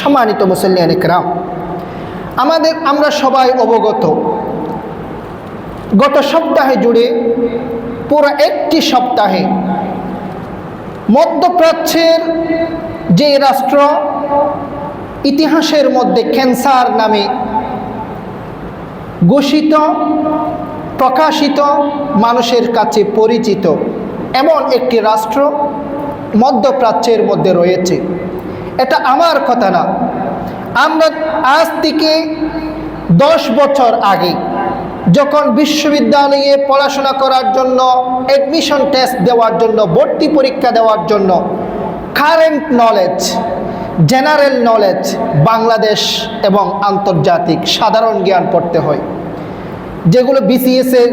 সম্মানিত মুসল্লিয়ান একরাম আমাদের আমরা সবাই অবগত, গত সপ্তাহে জুড়ে পুরো একটি সপ্তাহে মধ্যপ্রাচ্যের যে রাষ্ট্র ইতিহাসের মধ্যে ক্যান্সার নামে ঘোষিত, প্রকাশিত, মানুষের কাছে পরিচিত এমন একটি রাষ্ট্র মধ্যপ্রাচ্যের মধ্যে রয়েছে। এটা আমার কথা না। আমরা আজ থেকে দশ বছর আগে যখন বিশ্ববিদ্যালয়ে পড়াশোনা করার জন্য অ্যাডমিশন টেস্ট দেওয়ার জন্য, ভর্তি পরীক্ষা দেওয়ার জন্য current knowledge general knowledge Bangladesh এবং আন্তর্জাতিক সাধারণ জ্ঞান পড়তে হয়। যেগুলো বিসিএসের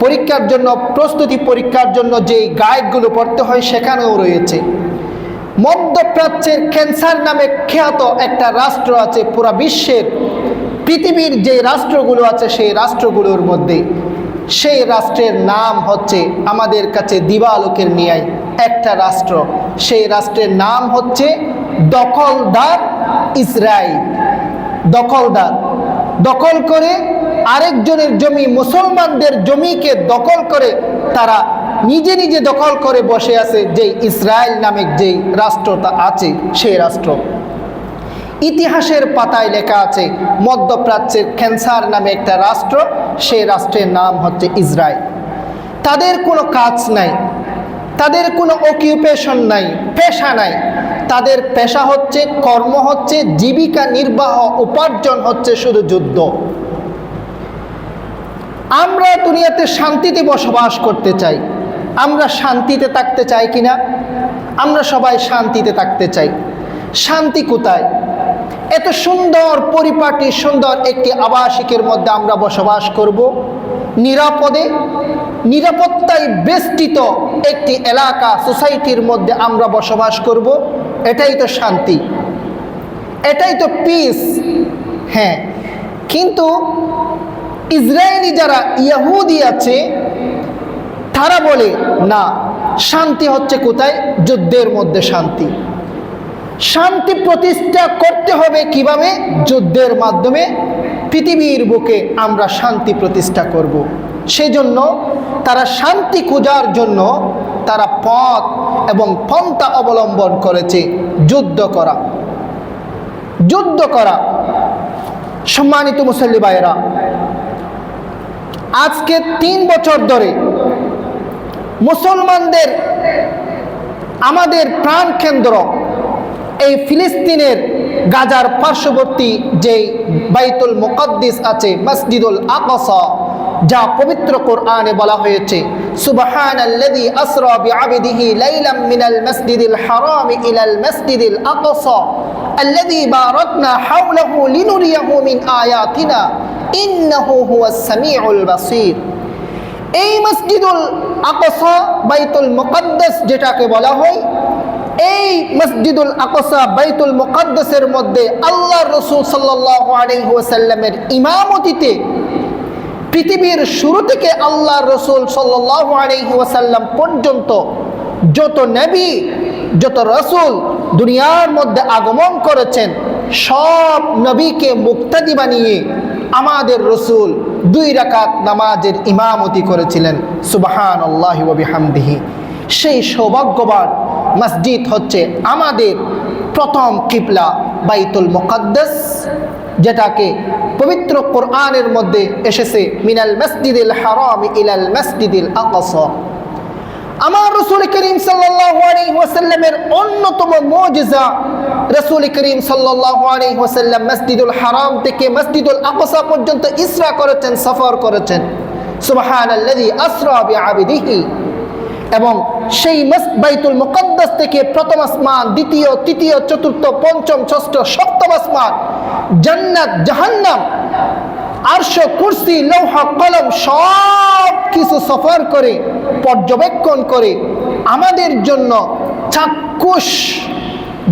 পরীক্ষার জন্য, প্রস্তুতি পরীক্ষার জন্য যে গাইডগুলো পড়তে হয়, সেখানেও রয়েছে। মধ্যপ্রাচ্যের ক্যান্সার নামে খ্যাত একটা রাষ্ট্র আছে পুরা বিশ্বের। পৃথিবীর যে রাষ্ট্রগুলো আছে সেই রাষ্ট্রগুলোর মধ্যে সেই রাষ্ট্রের নাম হচ্ছে আমাদের কাছে দিবালোকের নিয়ায় একটা রাষ্ট্র। সেই রাষ্ট্রের নাম হচ্ছে দখলদার ইসরায়েল দখলদার। দখল করে আরেকজনের জমি মুসলমানদের জমিকে দখল করে তারা নিজে নিজে দখল করে বসে আছে যে ইসরায়েল নামে যেই রাষ্ট্রটা আছে, সেই রাষ্ট্র। ইতিহাসের পাতায় লেখা আছে, মধ্যপ্রাচ্যের ক্যান্সার নামে একটা রাষ্ট্র, সেই রাষ্ট্রের নাম হচ্ছে ইসরায়েল। তাদের কোনো কাজ নাই, তাদের কোনো অকিউপেশন নাই, পেশা নাই। তাদের পেশা হচ্ছে, কর্ম হচ্ছে, জীবিকা নির্বাহ, উপার্জন হচ্ছে শুধু যুদ্ধ। আমরা দুনিয়াতে শান্তিতে বসবাস করতে চাই আমরা শান্তিতে থাকতে চাই কিনা? আমরা সবাই শান্তিতে থাকতে চাই। শান্তি কোথায়? এত সুন্দর পরিপাটি, সুন্দর একটি আবাসিকের মধ্যে আমরা বসবাস করব। নিরাপদে, নিরাপত্তায় বেষ্টিত একটি এলাকা, সোসাইটির মধ্যে আমরা বসবাস করব। এটাই তো শান্তি। এটাই তো পিস হ্যাঁ কিন্তু ইসরায়েলি যারা ইয়াহুদি আছে তারা বলে, না, শান্তি হচ্ছে কোথায়? যুদ্ধের মধ্যে শান্তি। শান্তি প্রতিষ্ঠা করতে হবে কীভাবে? যুদ্ধের মাধ্যমে পৃথিবীর বুকে আমরা শান্তি প্রতিষ্ঠা করব। সেজন্য তারা শান্তি খোঁজার জন্য তারা পথ এবং পন্থা অবলম্বন করেছে, যুদ্ধ করা। যুদ্ধ করা। সম্মানিত মুসল্লি ভাইয়েরা, আজকে তিন বছর ধরে মুসলমানদের আমাদের প্রাণকেন্দ্র এই ফিলিস্তিনের গাজার পার্শ্ববর্তী যে বাইতুল মুকদ্দিস আছে, মসজিদুল আকসা, যা পবিত্র কোরআনে বলা হয়েছে সুবহান আল্লাযী আসরা বিআবদিহি লাইলাম মিনাল মাসজিদিল হারাম ইলাল মাসজিদিল আকসা, আল্লাযী বারাকনা হাওলাহু লিনুরিয়াহু মিন আয়াতিনা, ইন্নাহু হুয়াস সামিউল বাসীর। এই মসজিদুল আকসা বাইতুল মুকদ্দাস যেটাকে বলা হয়, এই মসজিদুল আকসা বাইতুল মুকদ্দাসের মধ্যে আল্লাহ রসুল ওয়াসাল্লামের ইমামতিতে পৃথিবীর শুরু থেকে আল্লাহ রসুল ওয়াসাল্লাম পর্যন্ত যত নবী, যত রসুল দুনিয়ার মধ্যে আগমন করেছেন, সব নবীকে মুক্তাদি বানিয়ে আমাদের রসুল দুই রাকাত নামাজের ইমামতি করেছিলেন সুবাহান আল্লাহ হামদিহি সেই সৌভাগ্যবান মসজিদ হচ্ছে আমাদের প্রথম কিবলা বাইতুল মুকদ্দাস, যেটাকে পবিত্র কোরআনের মধ্যে এসেছে, মিনাল মসজিদিল হারাম ইলাল মসজিদিল আকসা। আমার রসুল করিম সাল্লামের অন্যতম মজিজা রসুল করিম সাল্লাম মসজিদুল হারাম থেকে মসজিদুল আকসা পর্যন্ত ইসরা করেছেন, সফর করেছেন। এবং সেই বাইতুল মুকদ্দাস থেকে প্রথম আসমান, দ্বিতীয়, তৃতীয়, চতুর্থ, পঞ্চম, ষষ্ঠ, সপ্তম আসমান, জান্নাত, জাহান্নাম, আরশ, কুরসি, লৌহা, কলম সব কিছু সফর করে পর্যবেক্ষণ করে আমাদের জন্য চাক্ষুষ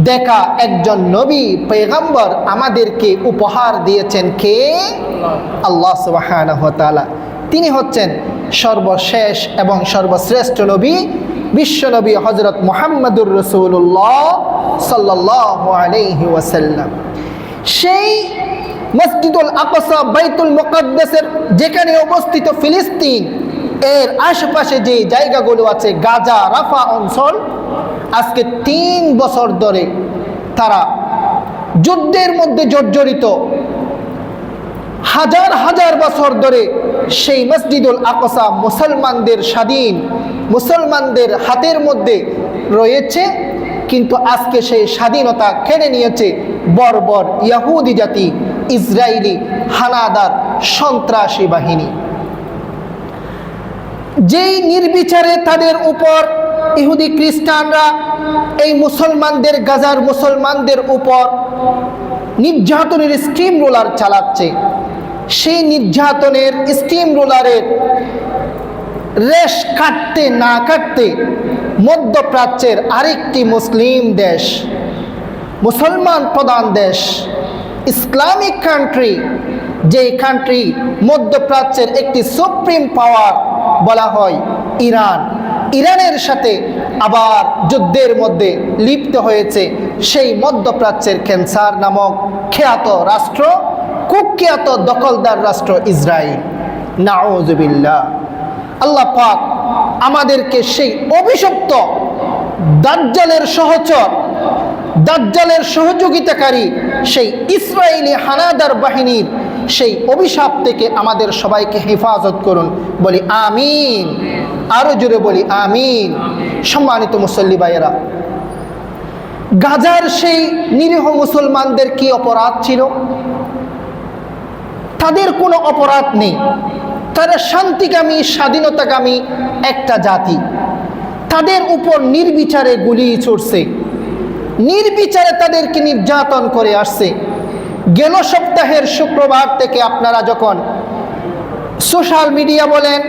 দেখা একজন নবী পেগম্বর আমাদেরকে উপহার দিয়েছেন কে? আল্লাহ সুবাহ তিনি হচ্ছেন সর্বশেষ এবং সর্বশ্রেষ্ঠ নবী বিশ্বনবী হজরত মোহাম্মদুর রসুল্লাহ ওয়াসাল্লাম। সেই মসজিদুল আকসা, বাইতুল মুকদ্দাসের যেখানে অবস্থিত ফিলিস্তিন এর আশেপাশে যে জায়গাগুলো আছে, গাজা, রাফা অঞ্চল, আজকে তিন বছর ধরে তারা যুদ্ধের মধ্যে জর্জরিত। হাজার হাজার বছর ধরে সেই মসজিদুল আকসা মুসলমানদের স্বাধীন, মুসলমানদের হাতের মধ্যে রয়েছে, কিন্তু আজকে সেই স্বাধীনতা কেড়ে নিয়েছে বর্বর ইয়াহুদি জাতি ইসরায়েলি হানাদার সন্ত্রাসী বাহিনী। যেই নির্বিচারে তাদের উপর ইহুদি খ্রিস্টানরা, এই মুসলমানদের, গাজার মুসলমানদের উপর নির্যাতনের স্টিম রোলার চালাচ্ছে, সেই নির্যাতনের স্টিম রোলারের রেশ কাটতে না কাটতে মধ্যপ্রাচ্যের আরেকটি মুসলিম দেশ, মুসলমান প্রধান দেশ, ইসলামিক কান্ট্রি যে কান্ট্রি মধ্যপ্রাচ্যের একটি সুপ্রিম পাওয়ার বলা হয় ইরান। ইরানের সাথে আবার যুদ্ধের মধ্যে লিপ্ত হয়েছে সেই মধ্যপ্রাচ্যের ক্যান্সার নামক খ্যাত রাষ্ট্র, কুখ্যাত দখলদার রাষ্ট্র ইসরায়েল। নাউজবিল্লা আল্লাহ পাক আমাদেরকে সেই অভিশপ্ত দাজ্জালের সহচর, দাজ্জালের সহযোগিতাকারী সেই ইসরায়েলি হানাদার বাহিনীর সেই অভিশাপ থেকে আমাদের সবাইকে হেফাজত করুন। বলি আমিন। আরও জোরে বলি আমিন। সম্মানিত মুসল্লি ভাইয়েরা, গাজার সেই নিরীহ মুসলমানদের কি অপরাধ ছিল? তাদের কোনো অপরাধ নেই। তারা শান্তিকামী স্বাধীনতাকামী একটা জাতি। তাদের উপর নির্বিচারে গুলি ছুটছে নির্বিচারে তাদেরকে নির্যাতন করে আসছে। গেল সপ্তাহের শুক্রবার থেকে আপনারা যখন সোশ্যাল মিডিয়া বলেন,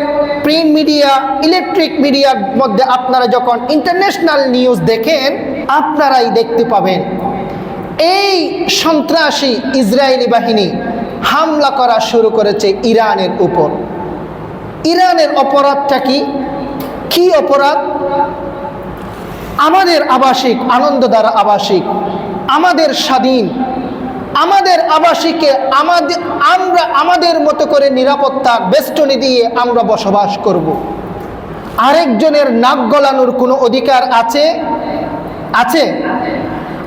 প্রিন্ট মিডিয়া, ইলেকট্রিক মিডিয়ার মধ্যে আপনারা যখন ইন্টারন্যাশনাল নিউজ দেখেন, আপনারাই দেখতে পাবেন। এই সন্ত্রাসী ইসরায়েলি বাহিনী হামলা করা শুরু করেছে ইরানের উপর। ইরানের অপরাধটা কি? কি অপরাধ? আমাদের আবাসিক, আনন্দ দ্বারা আবাসিক, আমাদের স্বাধীন আমাদের আবাসিকে আমাদের, আমরা আমাদের মতো করে নিরাপত্তা বেষ্টনী দিয়ে আমরা বসবাস করব। আরেকজনের নাক গলানোর কোনো অধিকার আছে আছে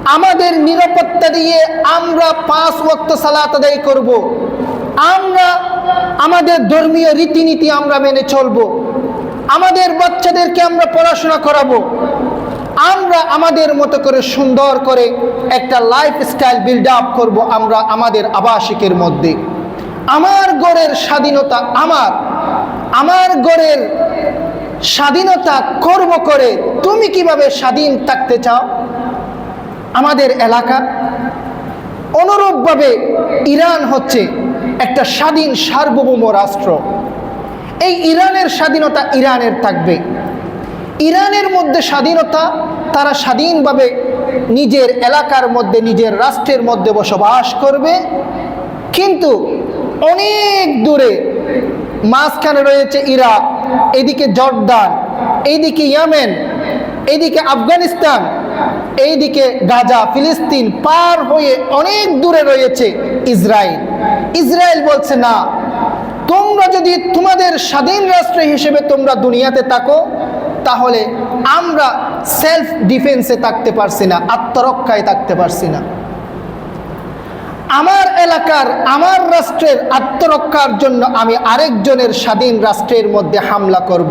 আমাদের নিরাপত্তা দিয়ে আমরা পাঁচ ওয়াক্ত সালাত আদায় করব। আমরা, আমাদের ধর্মীয় রীতিনীতি আমরা মেনে চলব আমাদের বাচ্চাদেরকে আমরা পড়াশোনা করাবো আমরা আমাদের মতো করে সুন্দর করে একটা লাইফ স্টাইল বিল্ড আপ করব আমরা আমাদের আবাসিকের মধ্যে। আমার গড়ের স্বাধীনতা আমার। আমার গড়ের স্বাধীনতা কর্ম করে তুমি কীভাবে স্বাধীন থাকতে চাও? আমাদের এলাকা অনুরূপভাবে ইরান হচ্ছে একটা স্বাধীন সার্বভৌম রাষ্ট্র। এই ইরানের স্বাধীনতা ইরানের থাকবে। ইরানের মধ্যে স্বাধীনতা, তারা স্বাধীনভাবে নিজের এলাকার মধ্যে, নিজের রাষ্ট্রের মধ্যে বসবাস করবে। কিন্তু অনেক দূরে মাঝখানে রয়েছে ইরাক, এদিকে জর্দান এইদিকে ইয়ামেন এইদিকে আফগানিস্তান, এইদিকে গাজা, ফিলিস্তিন পার হয়ে অনেক দূরে রয়েছে ইসরায়েল। ইসরায়েল বলছে, না, তোমরা যদি তোমাদের স্বাধীন রাষ্ট্র হিসেবে তোমরা দুনিয়াতে থাকো তাহলে আমরা সেলফ ডিফেন্সে থাকতে পারছি না, আত্মরক্ষায় থাকতে পারছি না। আমার এলাকার, আমার রাষ্ট্রের আত্মরক্ষার জন্য আমি আরেকজনের স্বাধীন রাষ্ট্রের মধ্যে হামলা করব।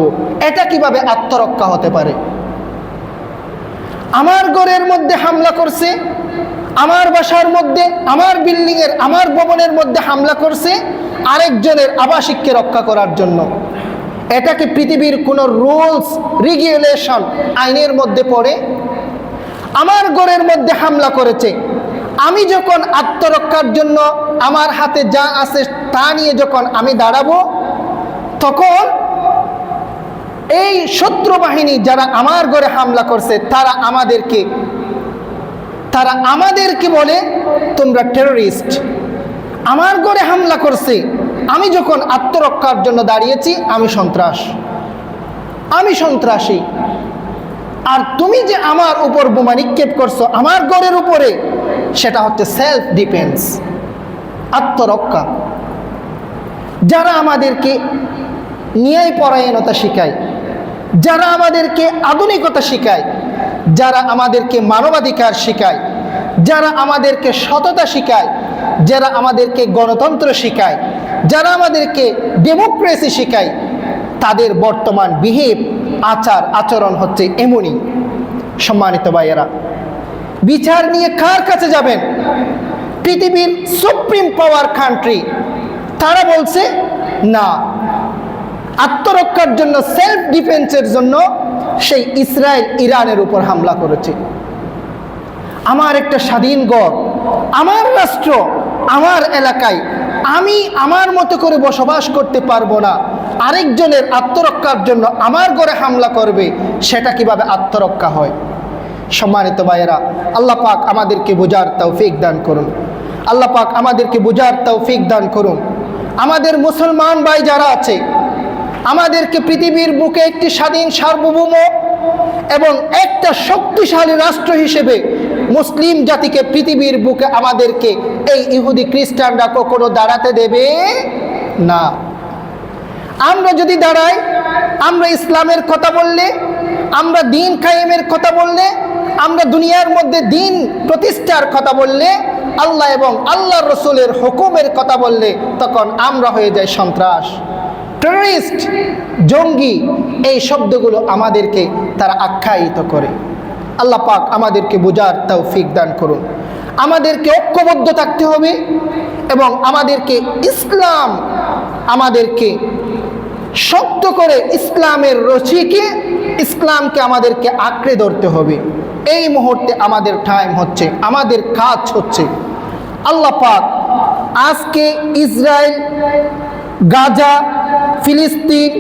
এটা কীভাবে আত্মরক্ষা হতে পারে? আমার ঘরের মধ্যে হামলা করছে, আমার বাসার মধ্যে, আমার বিল্ডিংয়ের আমার ভবনের মধ্যে হামলা করছে, আরেকজনের আবাসিককে রক্ষা করার জন্য। এটা কি পৃথিবীর কোনো রুলস, রেগুলেশন আইনের মধ্যে পড়ে। আমার ঘরের মধ্যে হামলা করেছে। আমি যখন আত্মরক্ষার জন্য আমার হাতে যা আছে তা নিয়ে যখন আমি দাঁড়াবো, তখন এই শত্রু বাহিনী যারা আমার ঘরে হামলা করছে, তারা আমাদেরকে তারা আমাদেরকে বলে, তোমরা টেররিস্ট আমার ঘরে হামলা করছে। আমি যখন আত্মরক্ষার জন্য দাঁড়িয়েছি, আমি সন্ত্রাস। আমি সন্ত্রাসী। আর তুমি যে আমার উপর বোমা নিক্ষেপ করছ, আমার ঘরের উপরে, সেটা হচ্ছে সেলফ ডিফেন্স আত্মরক্ষা। যারা আমাদেরকে ন্যায় পরায়ণতা শিখায়, যারা আমাদেরকে আধুনিকতা শিখায়, যারা আমাদেরকে মানবাধিকার শিখায়, যারা আমাদেরকে সততা শিখায়, যারা আমাদেরকে গণতন্ত্র শিখায় যারা আমাদেরকে ডেমোক্রেসি শিখায়, তাদের বর্তমান বিহেভ আচার, আচরণ হচ্ছে এমনই। সম্মানিত ভাইয়েরা, বিচার নিয়ে কার কাছে যাবেন? পৃথিবীর সুপ্রিম পাওয়ার কান্ট্রি তারা বলছে, না। আত্মরক্ষার জন্য সেলফ ডিফেন্সের জন্য সেই ইসরায়েল ইরানের উপর হামলা করেছে। আমার একটা স্বাধীন গড় আমার রাষ্ট্র, আমার এলাকায় আমি আমার মতো করে বসবাস করতে পারব না। আরেকজনের আত্মরক্ষার জন্য আমার ঘরে হামলা করবে, সেটা কীভাবে আত্মরক্ষা হয়? সম্মানিত ভাইয়েরা, আল্লাহ পাক আমাদেরকে বোঝার তৌফিক দান করুন। আল্লাহ পাক আমাদেরকে বোঝার তৌফিক দান করুন। আমাদের মুসলমান ভাই যারা আছে, আমাদেরকে পৃথিবীর বুকে একটি স্বাধীন সার্বভৌম এবং একটা শক্তিশালী রাষ্ট্র হিসেবে মুসলিম জাতিকে পৃথিবীর বুকে আমাদেরকে এই ইহুদি খ্রিস্টানরা কখনো দাঁড়াতে দেবে না। আমরা যদি দাঁড়াই, আমরা ইসলামের কথা বললে, আমরা দিন কায়েমের কথা বললে, আমরা দুনিয়ার মধ্যে দিন প্রতিষ্ঠার কথা বললে, আল্লাহ এবং আল্লাহ রসুলের হুকুমের কথা বললে, তখন আমরা হয়ে যাই সন্ত্রাস। টেররিস্ট জঙ্গি, এই শব্দগুলো আমাদেরকে তারা আখ্যায়িত করে। আল্লাহ পাক আমাদেরকে বোঝার তৌফিক দান করুন। আমাদেরকে ঐক্যবদ্ধ থাকতে হবে এবং আমাদেরকে ইসলাম আমাদেরকে শক্ত করে ইসলামের রচিকে ইসলামকে আমাদেরকে আঁকড়ে ধরতে হবে। এই মুহূর্তে আমাদের টাইম হচ্ছে, আমাদের কাজ হচ্ছে। আল্লাহ পাক আজকে ইসরায়েল, গাজা, ফিলিস্তিন,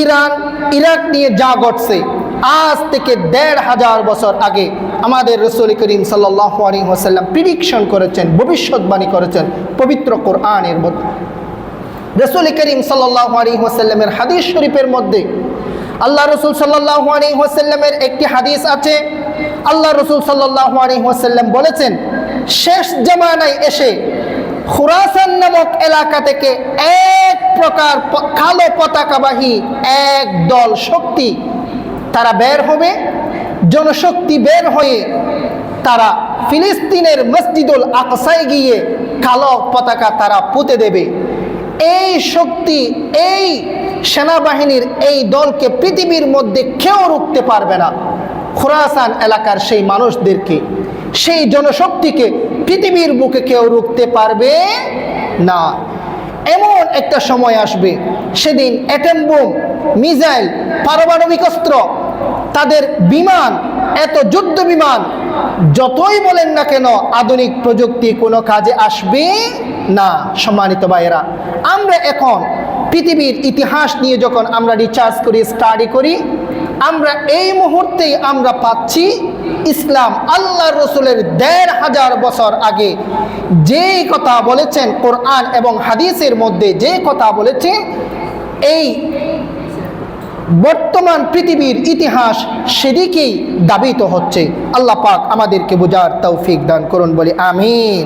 ইরান, ইরাক নিয়ে যা ঘটছে আজ থেকে দেড় হাজার বছর আগে আমাদের রসুল করিম সাল্লাহ আলী ওসাল্লাম প্রিডিকশন করেছেন, ভবিষ্যৎবাণী করেছেন পবিত্র কোরআনের মধ্যে। রসুল করিম সাল্লাহ আলী ওসাল্লামের হাদিস শরীফের মধ্যে আল্লাহ রসুল সাল্লাহ আলী ওসাল্লামের একটি হাদিস আছে। আল্লাহ রসুল সাল্লাহ আলী ওসাল্লাম বলেছেন, শেষ জামানায় এসে খুরাসান নামক এলাকা থেকে এক প্রকার কালো পতাকাবাহী এক দল শক্তি তারা বের হবে, জনশক্তি বের হয়ে তারা ফিলিস্তিনের মসজিদুল আকসায় গিয়ে কালো পতাকা তারা পুঁতে দেবে। এই শক্তি, এই সেনাবাহিনীর এই দলকে পৃথিবীর মধ্যে কেউ রুখতে পারবে না। খোরাসান এলাকার সেই মানুষদেরকে, সেই জনশক্তিকে পৃথিবীর বুকে কেউ রুখতে পারবে না। এমন একটা সময় আসবে, সেদিন অ্যাটম মিজাইল পারমাণবিক অস্ত্র তাদের বিমান, এত যুদ্ধ বিমান, যতই বলেন না কেন, আধুনিক প্রযুক্তি কোনো কাজে আসবে না, সম্মানিত ভাইয়েরা। আমরা এখন পৃথিবীর ইতিহাস নিয়ে যখন আমরা রিচার্জ করি স্টাডি করি, আমরা এই মুহূর্তেই আমরা পাচ্ছি ইসলাম আল্লাহ রসুলের দেড় হাজার বছর আগে। যে কথা বলেছেন কোরআন এবং হাদিসের মধ্যে যে কথা বলেছেন এই বর্তমান পৃথিবীর ইতিহাস সেদিকেই দাবিত হচ্ছে। আল্লাহ পাক আমাদেরকে বোঝার তৌফিক দান করুন বলে আমিন।